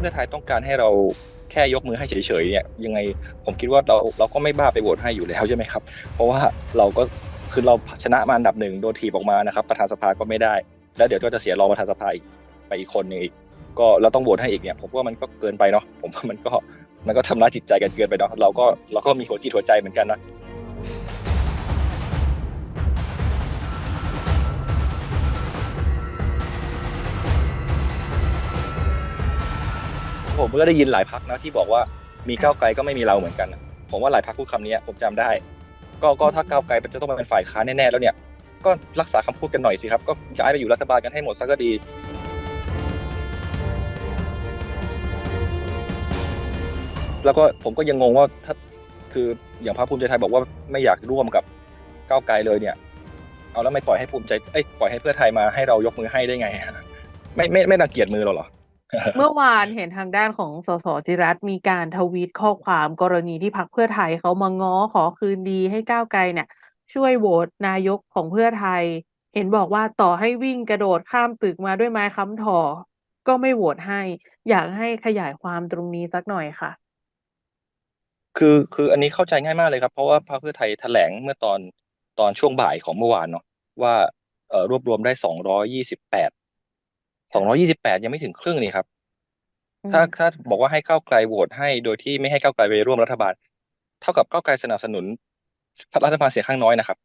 เพื่อไทยต้องการให้เราแค่ยกมือให้เฉยๆเนี่ยยังไงผมคิดว่าเราเราก็ไม่บ้าไปโหวตให้อยู่แล้วใช่ไหมครับ เพราะว่าเราก็คือเราชนะมาอันดับหนึ่งโดนถีบออกมานะครับ ประธานสภาก็ไม่ได้ แล้วเดี๋ยวก็จะเสียรองประธานสภาอีกไปอีกคนนึงอีก ก็เราต้องโหวตให้อีกเนี่ยผมว่ามันก็เกินไปเนาะผมว่ามันก็มันก็ทำร้ายจิตใจกันเกินไปเนาะเราก็เราก็มีหัวจิตหัวใจเหมือนกันนะ ผมก็ได้ยินหลายพักนะที่บอกว่ามีก้าวไกลก็ไม่มีเราเหมือนกันนะผมว่าหลายพักพูดคำนี้ผมจำได้ ก็ก็ถ้าก้าวไกลจะต้องมาเป็นฝ่ายค้านแน่ๆแล้วเนี่ย ก็รักษาคำพูดกันหน่อยสิครับ ก็ย้ายไปอยู่รัฐบาลกันให้หมดซะก็ดีแล้วก็ผมก็ยังงงว่าถ้าคืออย่างพรรคภูมิใจไทยบอกว่าไม่อยากร่วมกับก้าวไกลเลยเนี่ย เอาแล้วไม่ปล่อยให้ภูมิใจเอ้ยปล่อยให้เพื่อไทยมาให้เรายกมือให้ได้ไงไม่ไม่ไม่รังเกียจมือเราเหรอ เมื่อวานเห็นทางด้านของสสจิรัตมีการทวีตข้อความกรณีที่พรรคเพื่อไทยเขามาง้อขอคืนดีให้ก้าวไกลเนี่ย ช่วยโหวตนายกของเพื่อไทย เห็นบอกว่าต่อให้วิ่งกระโดดข้ามตึกมาด้วยไม้ค้ำถอก็ไม่โหวตให้ อยากให้ขยายความตรงนี้สักหน่อยค่ะ คือคืออันนี้เข้าใจง่ายมากเลยครับ เพราะว่าพรรคเพื่อไทยแถลงเมื่อตอนตอนช่วงบ่ายของเมื่อวานเนาะว่าเอ่อรวบรวมได้สองร้อยยี่สิบแปด สองร้อยี่สิบแปดยังไม่ถึงครึ่งนี่ครับอืมถ้าถ้าบอกว่าให้ก้าวไกลโหวตให้โดยที่ไม่ให้ก้าวไกลไปร่วมรัฐบาล เท่ากับก้าวไกลสนับสนุนรัฐบาลเสียงข้างน้อยนะครับ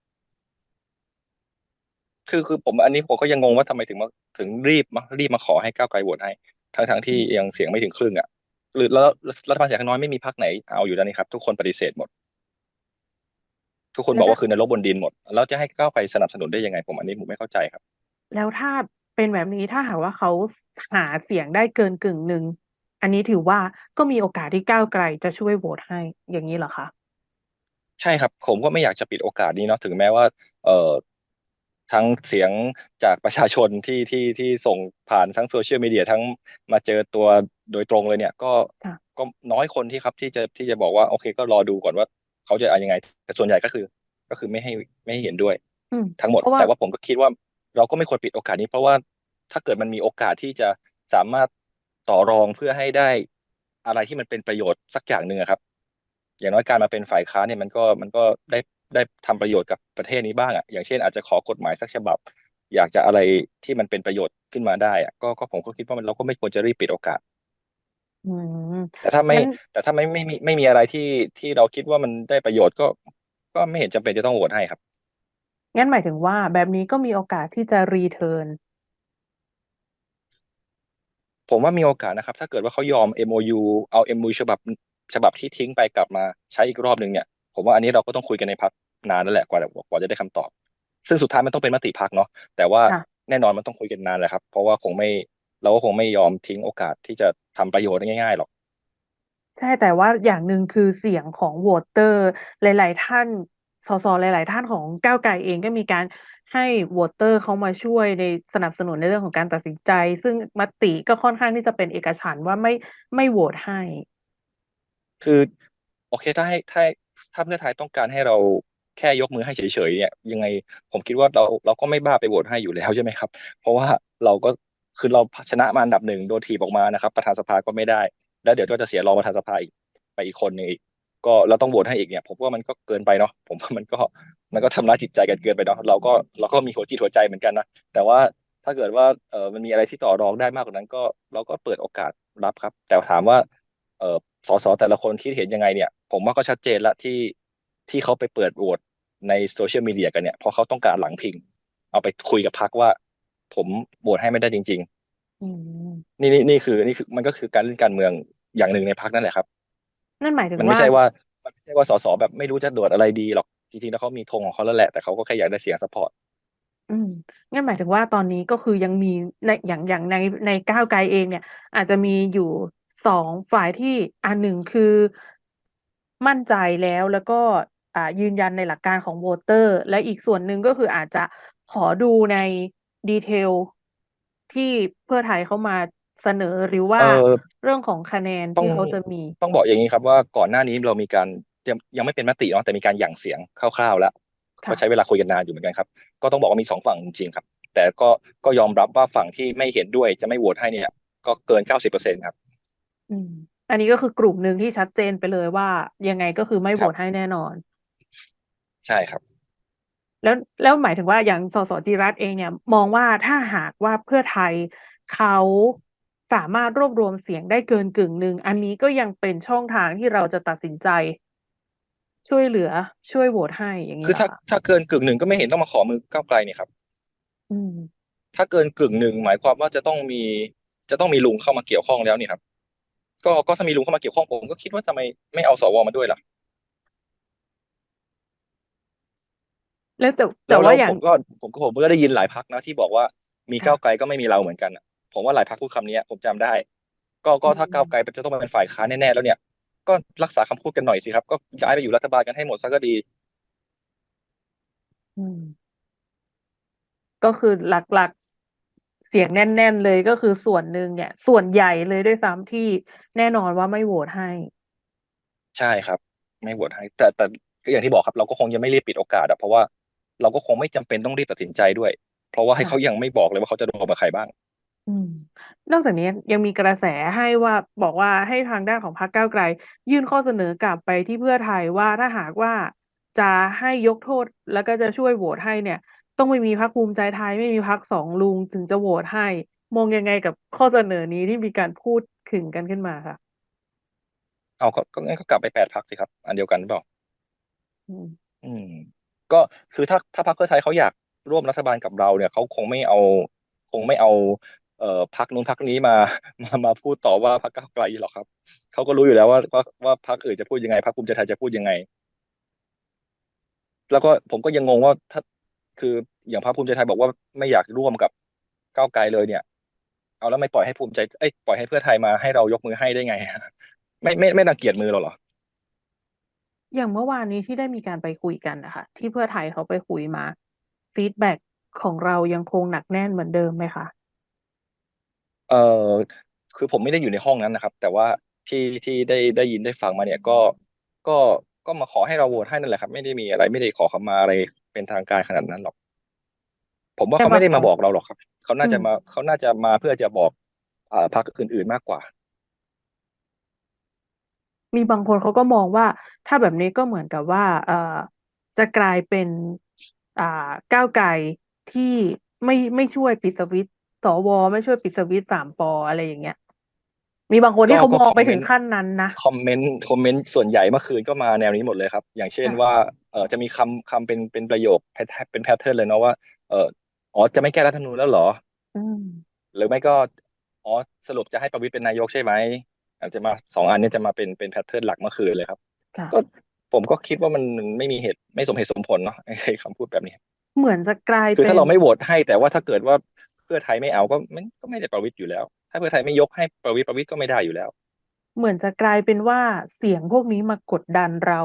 คือคือผมอันนี้ผมก็ยังงงว่าทำไมถึงมาถึงรีบมารีบมาขอให้ก้าวไกลโหวตให้ ทั้งทั้งที่ยังเสียงไม่ถึงครึ่งอะหรือแล้วรัฐบาลเสียงข้างน้อยไม่มีพรรคไหนเอาอยู่แล้วนี่ครับ ทุกคนปฏิเสธหมด ทุกคนบอกว่าคือนรกบนดินหมด แล้วจะให้ก้าวไกลสนับสนุนได้ยังไง ผมอันนี้ผมไม่เข้าใจครับ แล้วถ้า เป็นแบบนี้ถ้าหากว่าเขาหาเสียงได้เกินกึ่งหนึ่งอันนี้ถือว่าก็มีโอกาสที่ก้าวไกลจะช่วยโหวตให้อย่างนี้เหรอคะใช่ครับ ผมก็ไม่อยากจะปิดโอกาสนี้เนาะถึงแม้ว่า เอ่อทั้งเสียงจากประชาชนที่ที่ที่ส่งผ่านทั้งโซเชียลมีเดียทั้งมาเจอตัวโดยตรงเลยเนี่ย ก็ค่ะก็น้อยคนที่ครับที่จะที่จะบอกว่าโอเค ก็รอดูก่อนว่าเขาจะเอายังไง แต่ส่วนใหญ่ก็คือ ก็คือไม่ให้ไม่ให้เห็นด้วยอืมทั้งหมดเพราะว่าแต่ว่าผมก็คิดว่า เราก็ไม่ควรปิดโอกาสนี้ เพราะว่าถ้าเกิดมันมีโอกาสที่จะสามารถต่อรองเพื่อให้ได้อะไรที่มันเป็นประโยชน์สักอย่างหนึ่งอะครับ อย่างน้อยการมาเป็นฝ่ายค้านเนี่ยมันก็มันก็ได้ได้ทำประโยชน์กับประเทศนี้บ้างอะอย่างเช่นอาจจะขอกฎหมายสักฉบับ อยากจะอะไรที่มันเป็นประโยชน์ขึ้นมาได้อะก็ก็ผมก็คิดว่ามันเราก็ไม่ควรจะรีบปิดโอกาสอืมแต่ถ้าไม่งั้นแต่ถ้าไม่ไม่มีไม่มีอะไรที่ที่เราคิดว่ามันได้ประโยชน์ก็ ก็ไม่เห็นจำเป็นจะต้องโหวตให้ครับ งั้นหมายถึงว่าแบบนี้ก็มีโอกาสที่จะรีเทิร์นผมว่ามีโอกาสนะครับ ถ้าเกิดว่าเขายอม MOU เอา MOU ฉบับฉบับที่ทิ้งไปกลับมาใช้อีกรอบหนึ่งเนี่ย ผมว่าอันนี้เราก็ต้องคุยกันในพักนานนั่นแหละกว่ากว่าจะได้คำตอบ ซึ่งสุดท้ายมันต้องเป็นมติพักเนาะแต่ว่าค่ะแน่นอนมันต้องคุยกันนานแหละครับ เพราะว่าคงไม่เราก็คงไม่ยอมทิ้งโอกาสที่จะทำประโยชน์ได้ง่ายๆหรอก ใช่แต่ว่าอย่างหนึ่งคือเสียงของโหวตเตอร์ หลาย ๆ ท่าน สสหลาย ๆ ท่านของก้าวไกลเองก็มีการให้โหวตเตอร์เขามาช่วยในสนับสนุนในเรื่องของการตัดสินใจ ซึ่งมติก็ค่อนข้างที่จะเป็นเอกฉันว่าไม่ไม่โหวตให้ คือโอเคถ้าให้ถ้าถ้าเพื่อไทยต้องการให้เราแค่ยกมือให้เฉยๆเนี่ยยังไงผมคิดว่าเราเราก็ไม่บ้าไปโหวตให้อยู่แล้วใช่ไหมครับ เพราะว่าเราก็คือเราชนะมาอันดับหนึ่งโดนถีบออกมานะครับ ประธานสภาก็ไม่ได้ แล้วเดี๋ยวก็จะเสียรองประธานสภาอีกไปอีกคนหนึ่งอีก ก็เราต้องโหวตให้อีกเนี่ย ผมว่ามันก็เกินไปเนาะผมว่ามันก็มันก็ทำร้ายจิตใจกันเกินไปเนาะเราก็เราก็มีหัวจิตหัวใจเหมือนกันนะแต่ว่าถ้าเกิดว่าเออมันมีอะไรที่ต่อรองได้มากกว่านั้น ก็เราก็เปิดโอกาสรับครับ แต่ถามว่าเอ่อสสแต่ละคนคิดเห็นยังไงเนี่ย ผมว่าก็ชัดเจนละที่ที่เขาไปเปิดโหวตในโซเชียลมีเดียกันเนี่ยเพราะเขาต้องการหลังพิง เอาไปคุยกับพักว่า ผมโหวตให้ไม่ได้จริงอืมๆนี่นี่นี่คือนี่คือมันก็คือการเล่นการเมืองอย่างหนึ่งในพักนั่นแหละครับ นั่นหมายถึงมันไม่ว่าใช่ว่า มันไม่ใช่ว่าสสแบบไม่รู้จะโดดอะไรดีหรอกจริงๆแล้วเขามีธงของเขาแล้วแหละแต่เขาก็แค่อยากได้เสียงสปอร์ตอืมงั้นหมายถึงว่าตอนนี้ก็คือยังมีในอย่างอย่างในในก้าวไกลเองเนี่ย อาจจะมีอยู่สองฝ่ายที่อันหนึ่งคือมั่นใจแล้วแล้วก็อ่ายืนยันในหลักการของโหวตเตอร์ และอีกส่วนหนึ่งก็คืออาจจะขอดูในดีเทลที่เพื่อไทยเขามาเสนอหรือว่าเออเรื่องของคะแนนต้องที่เขาจะมี ต้องบอกอย่างนี้ครับว่าก่อนหน้านี้เรามีการ ยังยังไม่เป็นมติเนาะแต่มีการหยั่งเสียงคร่าวๆแล้วค่ะก็ใช้เวลาคุยกันนานอยู่เหมือนกันครับ ก็ต้องบอกว่ามีสองฝั่งจริงๆครับ แต่ก็ก็ยอมรับว่าฝั่งที่ไม่เห็นด้วยจะไม่โหวตให้เนี่ย ก็เกินเก้าสิบเปอร์เซ็นต์ครับอืมอันนี้ก็คือกลุ่มหนึ่งที่ชัดเจนไปเลยว่า ยังไงก็คือไม่คโหรัวบตให้แน่นอน ใช่ครับ แล้วแล้วหมายถึงว่าอย่างสสจิรัตน์เองเนี่ย มองว่าถ้าหากว่าเพื่อไทยเขาสามารถรวบรวมเสียงได้เกินกึ่งหนึ่ง อันนี้ก็ยังเป็นช่องทางที่เราจะตัดสินใจ ช่วยเหลือช่วยโหวตให้อย่างนี้คือเหรถ้าอคะถ้าเกินกึ่งหนึ่งก็ไม่เห็นต้องมาขอมือก้าวไกลนี่ครับอืมถ้าเกินกึ่งหนึ่งหมายความว่าจะต้องมี จะต้องมีลุงเข้ามาเกี่ยวข้องแล้วนี่ครับ ก็ก็ถ้ามีลุงเข้ามาเกี่ยวข้องผมก็คิดว่าทำไมไม่เอาสวมาด้วยล่ะแล้วแต่แล้แต่วว่าแล้วอย่าผงมก็ผมก็ผมก็ได้ยินหลายพักนะที่บอกว่ามีค่ะก้าวไกลก็ไม่มีเราเหมือนกันอะผมว่าหลายพักพูดคำนี้ผมจำได้ ก็ก็อืถ้าก้าวมไกลจะต้องเป็นฝ่ายค้านแน่ๆแล้วเนี่ย ก็รักษาคำพูดกันหน่อยสิครับ ก็ย้ายไปอยู่รัฐบาลกันให้หมดซะก็ดี อืม ก็คือหลักๆ เสียงแน่น ๆ เลยก็คือส่วนหนึ่งเนี่ย ส่วนใหญ่เลยด้วยซ้ำที่แน่นอนว่าไม่โหวตให้ ใช่ครับ ไม่โหวตให้ แต่แต่ก็อย่างที่บอกครับ เราก็คงยังไม่รีบปิดโอกาสอะเพราะว่าเราก็คงไม่จำเป็นต้องรีบตัดสินใจด้วย เพราะว่าให้ค่ะเขายังไม่บอกเลยว่าเขาจะรวมกับใครบ้าง อืม นอกจากนี้ยังมีกระแสให้ว่าบอกว่าให้ทางด้านของพรรคก้าวไกล ยื่นข้อเสนอกลับไปที่เพื่อไทยว่าถ้าหากว่าจะให้ยกโทษแล้วก็จะช่วยโหวตให้เนี่ย ต้องไม่มีพรรคภูมิใจไทยไม่มีพรรคสองลุงถึงจะโหวตให้ มองยังไงกับข้อเสนอนี้ที่มีการพูดถึงกันขึ้นมาค่ะ เอาก็ก็งั้นก็กลับไปแปดพักสิครับ อันเดียวกันหรือเปล่า อืมอืม ก็คือถ้าถ้าพรรคเพื่อไทยเขาอยากร่วมรัฐบาลกับเราเนี่ยเขาคงไม่เอา คงไม่เอา เอ่อพรรคนู้นพรรคนี้มามามาพูดต่อว่าพรรคก้าวไกลหรอกครับเขาก็รู้อยู่แล้วว่าว่าว่าพรรคอื่นจะพูดยังไงพรรคภูมิใจไทยจะพูดยังไง แล้วก็ผมก็ยังงงว่าถ้าคืออย่างพรรคภูมิใจไทยบอกว่าไม่อยากร่วมกับก้าวไกลเลยเนี่ย เอาแล้วไม่ปล่อยให้ภูมิใจเอ้ยปล่อยให้เพื่อไทยมาให้เรายกมือให้ได้ไงไม่ไม่ไม่รังเกียจมือเราเหรออย่างเมื่อวานนี้ที่ได้มีการไปคุยกันนะคะที่เพื่อไทยเขาไปคุยมาฟีดแบ็กของเรายังคงหนักแน่นเหมือนเดิมไหมคะ เอ่อคือผมไม่ได้อยู่ในห้องนั้นนะครับ แต่ว่าที่ที่ได้ได้ยินได้ฟังมาเนี่ยก็ก็ก็มาขอให้เราโหวตให้นั่นแหละครับ ไม่ได้มีอะไรไม่ได้ขอคำมาอะไรเป็นทางการขนาดนั้นหรอก ผมว่าแต่เขาบาไม่งได้คมานบอกเราหรอกครับ เขาน่าอืจะม มาเขาน่าจะมาเพื่อจะบอกอ่าพรรคอื่นๆมากกว่า มีบางคนเขาก็มองว่าถ้าแบบนี้ก็เหมือนกับว่า เอ่อจะกลายเป็น อ่าก้าวไกลที่ไม่ไม่ช่วยปิดสวิตช์ สวไม่ช่วยปิดสวิตช์สามปออะไรอย่างเงี้ย มีบางคนก็ที่เขาก็มองคอมไปเมถึนงต์ขั้นนั้นนะคอมเมนต์คอมเมนต์ส่วนใหญ่เมื่อคืนก็มาแนวนี้หมดเลยครับ อย่างเช่นค่ะว่าเออจะมีคำคำเป็นเป็นประโยคแพทเป็นแพทเทิร์นเลยเนาะว่าเอออ๋อจะไม่แก้รัฐธรรมนูญแล้วเหรออืมหรือไม่ก็อ๋อสรุปจะให้ประวิตรเป็นนายกใช่ไหมอาจจะมาสองอันเนี้จะมาเป็นเป็นแพทเทิร์นหลักเมื่อคืนเลยครับค่ะก็ผมก็คิดว่ามันมันไม่มีเหตุไม่สมเหตุสมผลเนาะไอ้คำพูดแบบนี้ เหมือนจะกลายคือเป็ถ้านเราไม่โหวตให้แต่ว่าถ้าเกิดว่า เพื่อไทยไม่เอาก็มันก็ไม่ได้ประวิตรอยู่แล้ว ถ้าเพื่อไทยไม่ยกให้ประวิตรประวิตรก็ไม่ได้อยู่แล้ว เหมือนจะกลายเป็นว่าเสียงพวกนี้มากดดันเรา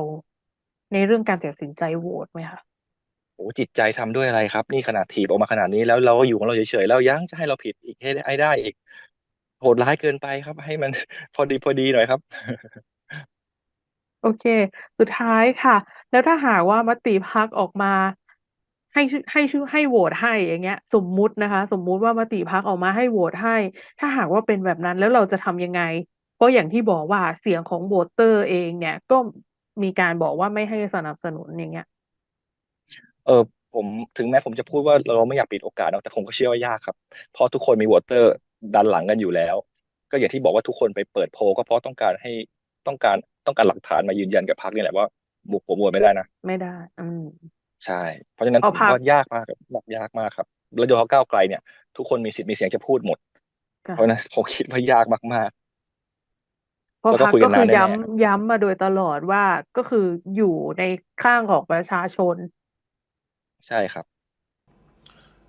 ในเรื่องการตัดสินใจโหวตไหมคะโอ้จิตใจทำด้วยอะไรครับ นี่ขนาดถีบออกมาขนาดนี้แล้วเราก็อยู่ของเราเฉยๆแล้วยังจะให้เราผิดอีกให้ได้ให้ได้อีกโหดร้ายเกินไปครับ ให้มันพอดีพอดีหน่อยครับโอเค สุดท้ายค่ะ แล้วถ้าหากว่ามติพรรคออกมา ให้ชื่อให้ชื่อให้โหวตให้อย่างเงี้ย สมมุตินะคะ สมมุติว่ามติพรรคออกมาให้โหวตให้ ถ้าหากว่าเป็นแบบนั้นแล้วเราจะทำยังไงเพราะอย่างที่บอกว่าเสียงของโหวตเตอร์เองเนี่ย ก็มีการบอกว่าไม่ให้สนับสนุนอย่างเงี้ย เออผมถึงแม้ผมจะพูดว่าเราไม่อยากปิดโอกาสนะแต่ผมก็เชื่อว่ายากครับ เพราะทุกคนมีวอเตอร์ดันหลังกันอยู่แล้ว ก็อย่างที่บอกว่าทุกคนไปเปิดโพลก็เพราะต้องการให้ต้องการต้องการหลักฐานมายืนยันกับพรรคนี่แหละว่าบุกผมโหวตไม่ได้นะ ไม่ได้ อืม ใช่ เพราะฉะนั้นเอาผมพรรคว่ายากมากครับยากมากครับ แล้วโดยเฉพาะก้าวไกลเนี่ย ทุกคนมีสิทธิ์มีเสียงจะพูดหมดค่ะเพราะฉะนั้นผมคิดว่ายากมากเพราะแล้วก็พรรคคุยกัก็นคืนาอนแน่ย้ำย้ำมาโดยตลอดว่าก็คืออยู่ในข้างของประชาชนๆใช่ครับ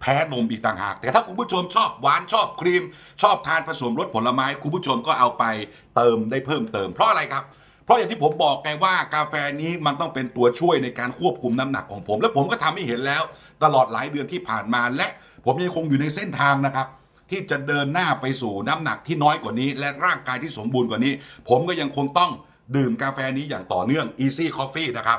แพ้นมอีกต่างหาก แต่ถ้าคุณผู้ชมชอบหวานชอบครีม ชอบทานผสมรสผลไม้ คุณผู้ชมก็เอาไปเติมได้เพิ่มเติมเพราะอะไรครับเพราะอย่างที่ผมบอกไงว่ากาแฟนี้มันต้องเป็นตัวช่วยในการควบคุมน้ำหนักของผม และผมก็ทำให้เห็นแล้วตลอดหลายเดือนที่ผ่านมา และผมยังคงอยู่ในเส้นทางนะครับ ที่จะเดินหน้าไปสู่น้ำหนักที่น้อยกว่านี้ และร่างกายที่สมบูรณ์กว่านี้ ผมก็ยังคงต้องดื่มกาแฟนี้อย่างต่อเนื่อง Easy Coffee นะครับ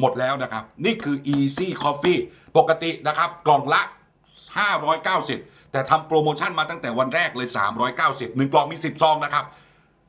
หมดแล้วนะครับ นี่คือ Easy Coffee ปกตินะครับ กล่องละ 590 แต่ทำโปรโมชั่นมาตั้งแต่วันแรกเลย 390หนึ่งกล่องมี 10 ซองนะครับ